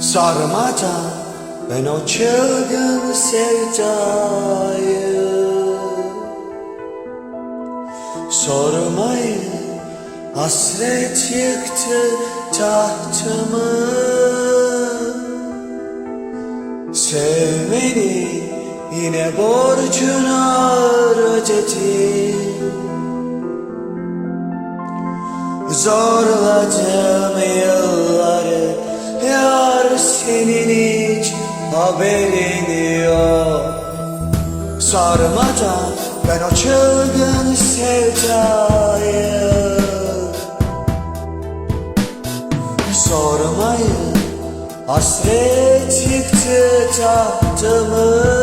Sarmadan ben o çılgın sevdayı. Sormayın hasret yıktı tahtımı. Sevmeni yine borcunu ödedim Zorladım haberin yok Sarmadan ben o çılgın sevdayı. Sormayın hasret yıktı tahtımı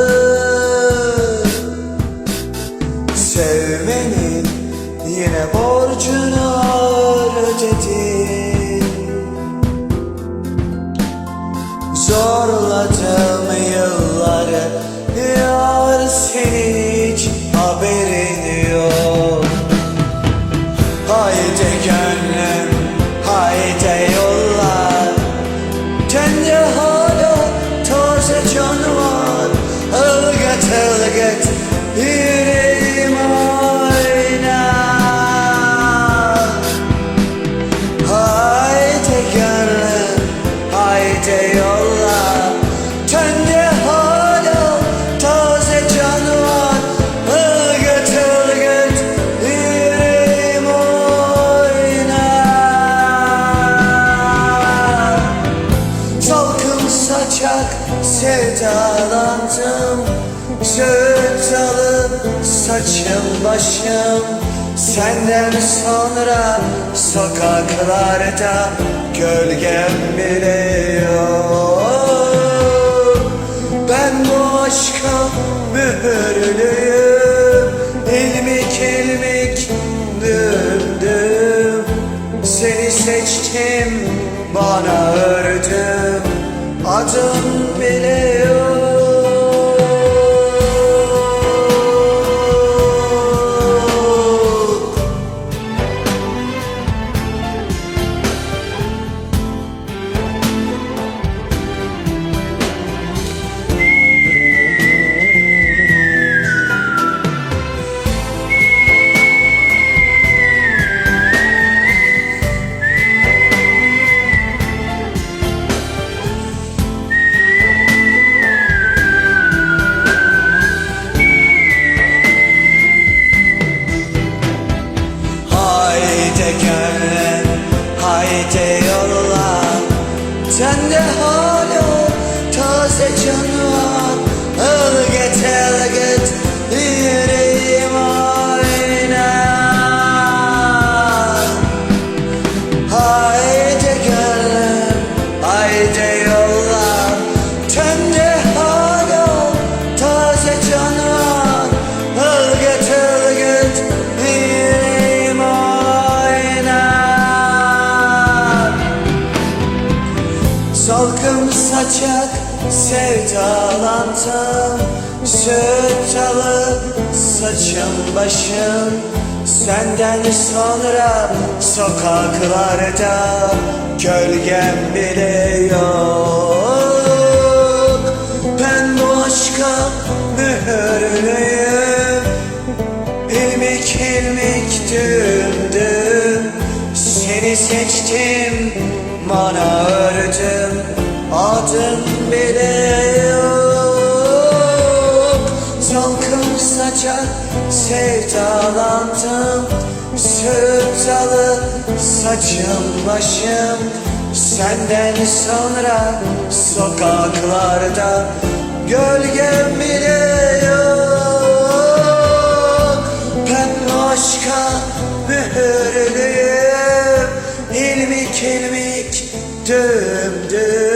Zorladım yılları Yar hiç haberin Saçak sevdalandım Söğüt dalı saçım başım. Senden sonra sokaklarda Gölgem bile yok. Ben bu aşka mühürlüyüm. İlmik ilmik dümdüm. Seni seçtim bana ördüm Adım bile Haydi saçak sevdalandım Süt dalı saçım başım. Senden sonra sokaklarda Gölgem bile yok. Ben bu aşka mühürlüyüm. İlmik ilmik dümdüm. Seni seçtim bana ördüm Adım bile yok. Salkım saçak sevdalandım Süt dalı saçım başım. Senden sonra sokaklarda Gölgem bile yok. Ben aşka mühürlüyüm. İlmik ilmik dümdüm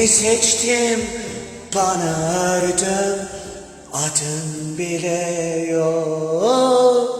Seni seçtim bana ördüm Adım bile yok